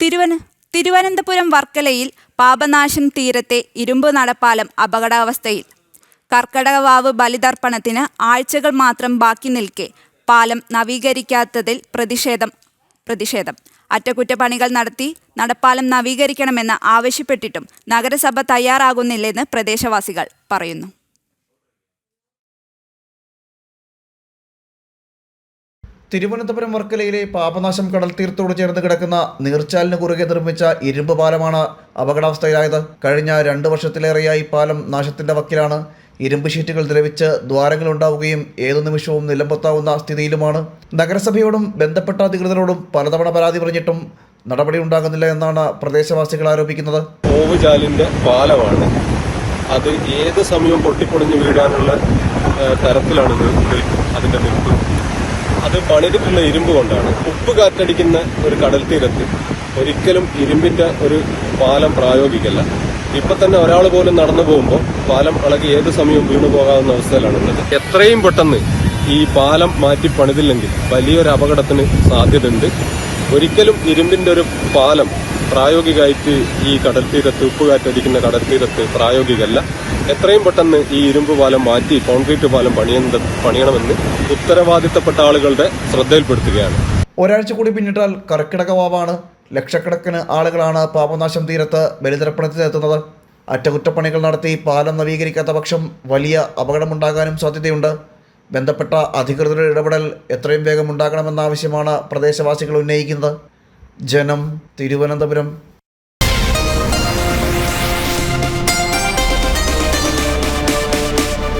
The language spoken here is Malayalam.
തിരുവന തിരുവനന്തപുരം വർക്കലയിൽ പാപനാശം തീരത്തെ ഇരുമ്പ് നടപ്പാലം അപകടാവസ്ഥയിൽ. കർക്കടകവാവ് ബലിതർപ്പണത്തിന് ആഴ്ചകൾ മാത്രം ബാക്കി നിൽക്കെ പാലം നവീകരിക്കാത്തതിൽ പ്രതിഷേധം പ്രതിഷേധം. അറ്റകുറ്റപ്പണികൾ നടത്തി നടപ്പാലം നവീകരിക്കണമെന്ന് ആവശ്യപ്പെട്ടിട്ടും നഗരസഭ തയ്യാറാകുന്നില്ലെന്ന് പ്രദേശവാസികൾ പറയുന്നു. തിരുവനന്തപുരം വർക്കലയിലെ പാപനാശം കടൽ തീർത്തോട് ചേർന്ന് കിടക്കുന്ന നീർച്ചാലിന് കുറുകെ നിർമ്മിച്ച ഇരുമ്പ് പാലമാണ് അപകടാവസ്ഥയിലായത്. കഴിഞ്ഞ രണ്ട് വർഷത്തിലേറെയായി പാലം നാശത്തിന്റെ വക്കിലാണ്. ഇരുമ്പ് ഷീറ്റുകൾ ദ്രവിച്ച് ദ്വാരങ്ങൾ ഉണ്ടാവുകയും ഏതു നിമിഷവും നിലംപൊത്താവുന്ന സ്ഥിതിയിലുമാണ്. നഗരസഭയോടും ബന്ധപ്പെട്ട അധികൃതരോടും പലതവണ പരാതി പറഞ്ഞിട്ടും നടപടി ഉണ്ടാകുന്നില്ല എന്നാണ് പ്രദേശവാസികൾ ആരോപിക്കുന്നത്. പാലമാണ്. അത് ഏത് സമയവും വീഴാനുള്ള തരത്തിലാണ് അതിന്റെ അത് പണിതിട്ടുള്ള ഇരുമ്പ് കൊണ്ടാണ്. ഉപ്പ് കാറ്റടിക്കുന്ന ഒരു കടൽ തീരത്ത് ഒരിക്കലും ഇരുമ്പിന്റെ ഒരു പാലം പ്രായോഗിക്കല്ല ഇപ്പൊ തന്നെ ഒരാൾ പോലും നടന്നു പോകുമ്പോൾ പാലം ഇളകി ഏത് സമയവും വീണു പോകാവുന്ന അവസ്ഥയിലാണുള്ളത് എത്രയും പെട്ടെന്ന് ഈ പാലം മാറ്റി പണിതില്ലെങ്കിൽ വലിയൊരു അപകടത്തിന് സാധ്യതയുണ്ട്. ഒരിക്കലും ഇരുമ്പിന്റെ ഒരു പാലം പ്രായോഗികമായിട്ട് ഈ കടൽ തീരത്ത് ഉപ്പുകാറ്റടിക്കുന്ന കടൽ തീരത്ത് പ്രായോഗികമല്ല എത്രയും പെട്ടെന്ന് ഈ ഇരുമ്പ് പാലം മാറ്റി കോൺക്രീറ്റ് പാലം പണിയുന്ന പണിയണമെന്ന് ഉത്തരവാദിത്തപ്പെട്ട ആളുകളുടെ ശ്രദ്ധയിൽപ്പെടുത്തുകയാണ്. ഒരാഴ്ച കൂടി പിന്നിട്ടാൽ കർക്കിടകവാവാണ് ലക്ഷക്കണക്കിന് ആളുകളാണ് പാപനാശം തീരത്ത് ബലിതർപ്പണത്തിനെത്തുന്നത് അറ്റകുറ്റപ്പണികൾ നടത്തി പാലം നവീകരിക്കാത്ത പക്ഷം വലിയ അപകടമുണ്ടാകാനും സാധ്യതയുണ്ട്. ബന്ധപ്പെട്ട അധികൃതരുടെ ഇടപെടൽ എത്രയും വേഗം ഉണ്ടാകണമെന്ന ആവശ്യമാണ് പ്രദേശവാസികൾ ഉന്നയിക്കുന്നത്. ജനം തിരുവനന്തപുരം